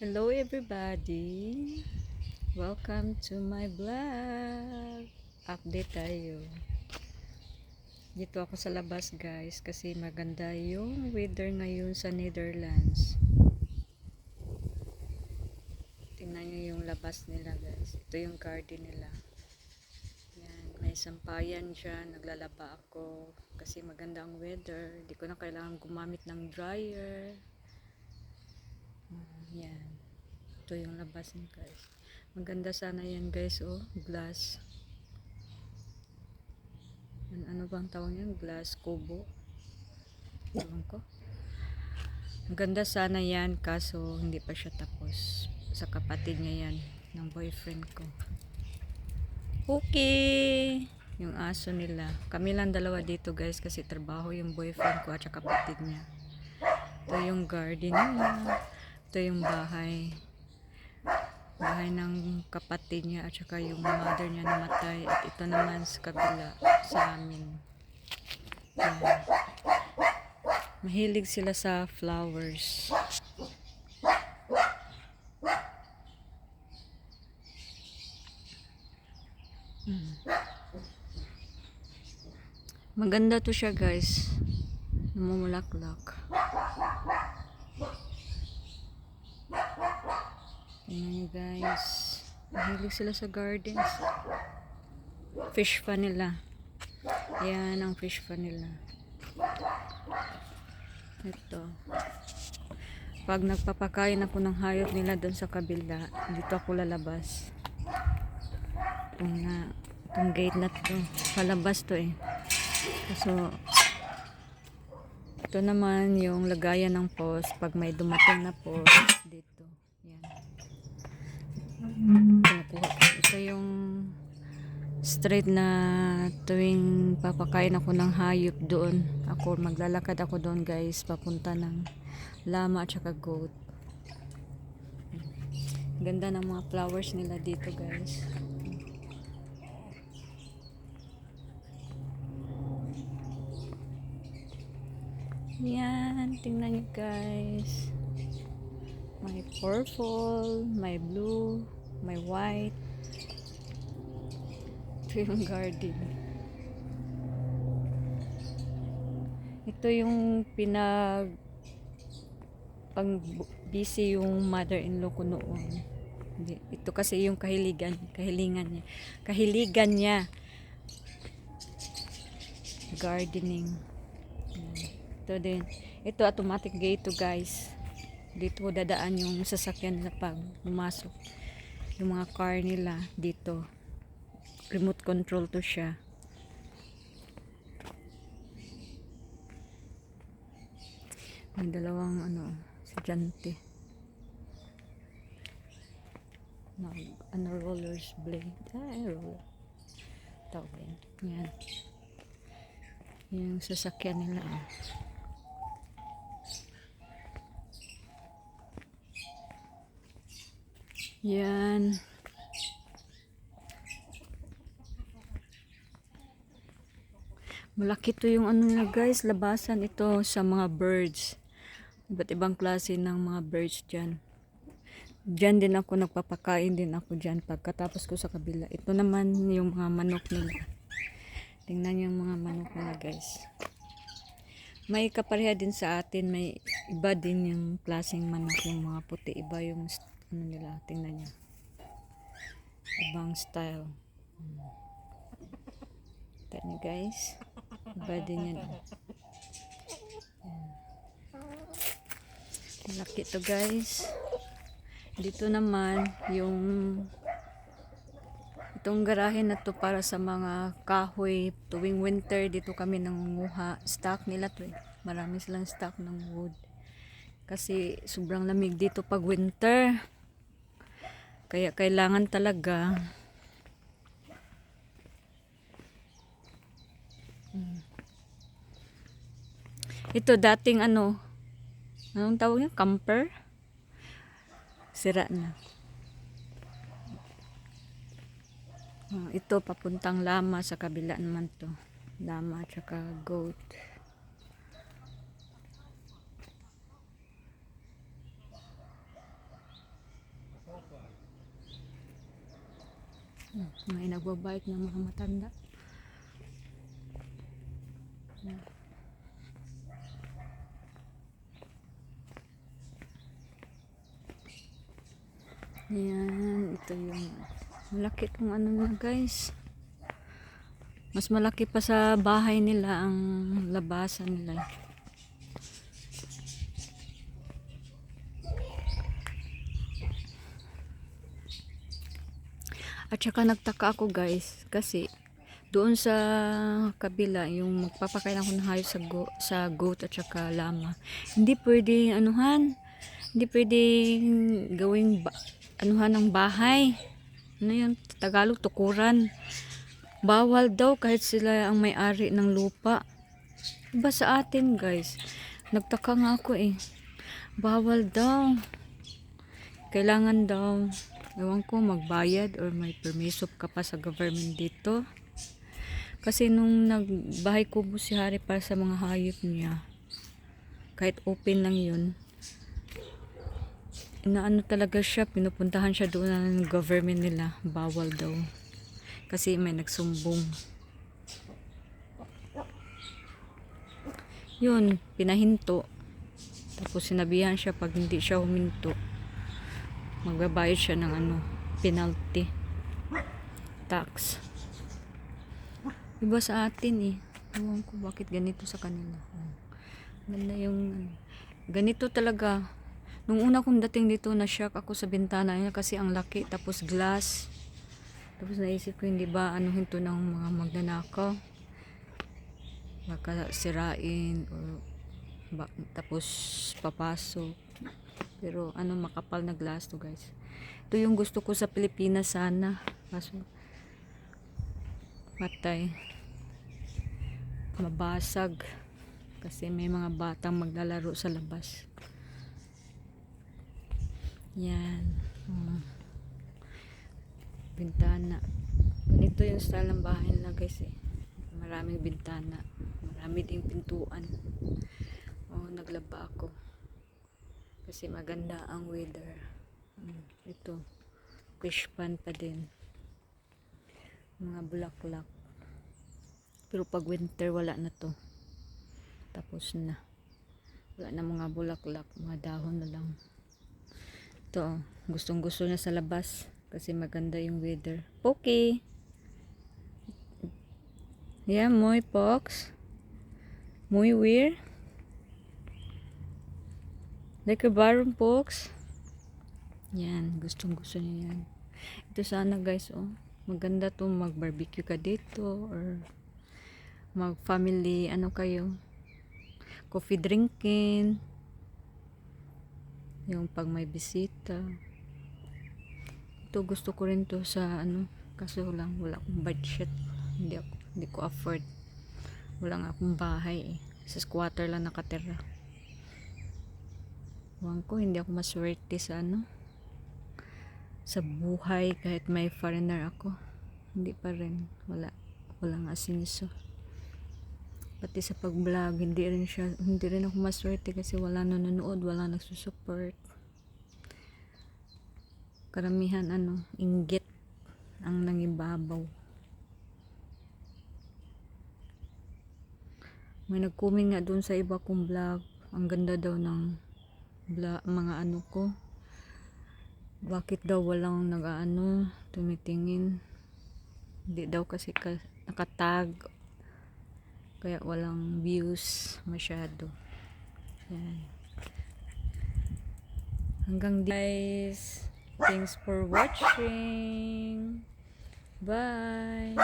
Hello everybody! Welcome to my vlog! Update tayo. Dito ako sa labas guys kasi maganda yung weather ngayon sa Netherlands. Tingnan nyo yung labas nila guys. Ito yung garden nila. Yan, may sampayan dyan. Naglalaba ako kasi maganda ang weather. Di ko na kailangan gumamit ng dryer. Mm, Yan. Ito yung labas niya guys. Maganda sana yan guys oh. Glass. An ano bang tawag yan? Glass kubo. Ewan ko. Maganda sana yan kaso hindi pa siya tapos. Sa kapatid niya yan. Ng boyfriend ko. Okay. Yung aso nila. Kami lang dalawa dito guys kasi trabaho yung boyfriend ko at kapatid niya. Ito yung garden nila. Ito yung bahay. Bahay ng kapatid niya at saka yung mother niya namatay. At ito naman sa kabila sa amin. Yan. Mahilig sila sa flowers. Hmm. Maganda to siya guys. Namumulaklak. Tingnan nyo guys. Mahilig sila sa gardens. Fish pa nila. Yan ang fish pa nila. Ito. Pag nagpapakain ako ng hayop nila doon sa kabila, dito ako lalabas. Itong, na, itong gate na to. Palabas to eh. So, ito naman yung lagayan ng post pag may dumating na post dito. Yan. Kinukuha ko. Ito yung straight na tuwing papakain ako ng hayop doon. Ako maglalakad ako doon guys papunta ng lama at saka goat. Ganda ng mga flowers nila dito guys. Yan, tingnan nyo guys. May purple, may blue, may white. Ito garden. Ito yung pinag pang busy yung mother-in-law ko noon. Ito kasi yung kahiligan, kahilingan niya. Kahiligan niya. Gardening. Ito din. Ito automatic gate to guys. Dito dadaan yung sasakyan nila pag pumasok. Yung mga car nila dito. Remote control to siya. May dalawang ano, estudyante. Na, ano, rollers blade. Ay, roller. Tawag yan. Yan. Yung sasakyan nila. ah. Yan. Malaki to yung ano nila guys, labasan ito sa mga birds. Iba't ibang klase ng mga birds dyan. Dyan din ako nagpapakain din ako dyan pagkatapos ko sa kabila. Ito naman yung mga manok nila. Tingnan yung mga manok nila guys. May kapareha din sa atin, may iba din yung klaseng manok yung mga puti. Iba yung ano nila, tingnan nyo. Ibang style. Hmm. Tingnan nyo guys. Iba din yan. oh. Yan. Laki to guys. Dito naman yung itong garahe na to para sa mga kahoy tuwing winter dito kami nangunguha stock nila to eh. marami silang stock ng wood kasi sobrang lamig dito pag winter kaya kailangan talaga. Mm. ito dating ano anong tawag niya? Camper? Sira na. Ah, ito papuntang lama sa kabila naman to. Lama at saka goat Hmm, May nagbabike ng mga matanda. Yan, ito yung malaki tong ano na guys. Mas malaki pa sa bahay nila ang labasan nila. At saka nagtaka ako guys kasi doon sa kabila yung magpapakain ako ng hayop sa, go, sa goat at saka lama. Hindi pwede anuhan, hindi pwede gawing anuhan ng bahay. Ano yun? Tagalog, tukuran. Bawal daw kahit sila ang may-ari ng lupa. Iba sa atin guys. Nagtaka nga ako eh. Bawal daw. Kailangan daw. Ewan ko magbayad or may permiso ka pa sa government dito. Kasi nung nagbahay kubo si Hari para sa mga hayop niya, kahit open lang yun, inaano talaga siya, pinupuntahan siya doon ng government nila, bawal daw. Kasi may nagsumbong. Yun, pinahinto. Tapos sinabihan siya pag hindi siya huminto, magbabayad siya ng ano, penalty. Tax. Iba sa atin eh. Ewan ko bakit ganito sa kanila. Ganda yung ganito talaga. Nung una kong dating dito na shock ako sa bintana niya kasi ang laki tapos glass. Tapos naisip ko hindi ba ano hinto ng mga magnanakaw. Baka sirain or ba, tapos papasok. Pero ano makapal na glass to guys. Ito yung gusto ko sa Pilipinas sana. Kaso matay. Mabasag. Kasi may mga batang maglalaro sa labas. Yan. Oh. bintana. Ganito yung style ng bahay nila guys eh. Maraming bintana. Marami ding pintuan. Oh naglaba ako kasi maganda ang weather. Hmm, ito fish pan pa din. Mga bulaklak. Pero pag winter wala na to. Tapos na. Wala na mga bulaklak. Mga dahon na lang. Ito gustong gusto na sa labas. Kasi maganda yung weather. Okay yeah muy pox. Muy weird like a baron pox yan gustong gusto niya yan. Ito sana guys oh. Maganda to mag barbecue ka dito or mag family ano kayo coffee drinking. Yung pag may bisita. Ito gusto ko rin to sa ano kaso lang wala akong budget. Hindi ako hindi ko afford. Wala akong bahay eh. sa squatter lang nakatira Huwag ko hindi ako maswerte sa ano sa buhay kahit may foreigner ako. Hindi pa rin wala walang asinso pati sa pag vlog hindi rin siya hindi rin ako maswerte kasi wala nanonood wala nagsusupport. Karamihan ano inggit ang nangibabaw. May nag-comment nga dun sa iba kong vlog ang ganda daw ng vlog, mga ano ko. Bakit daw walang nag-ano tumitingin? Hindi daw kasi ka, nakatag. Kaya walang views masyado. Yan. Hanggang guys thanks for watching. Bye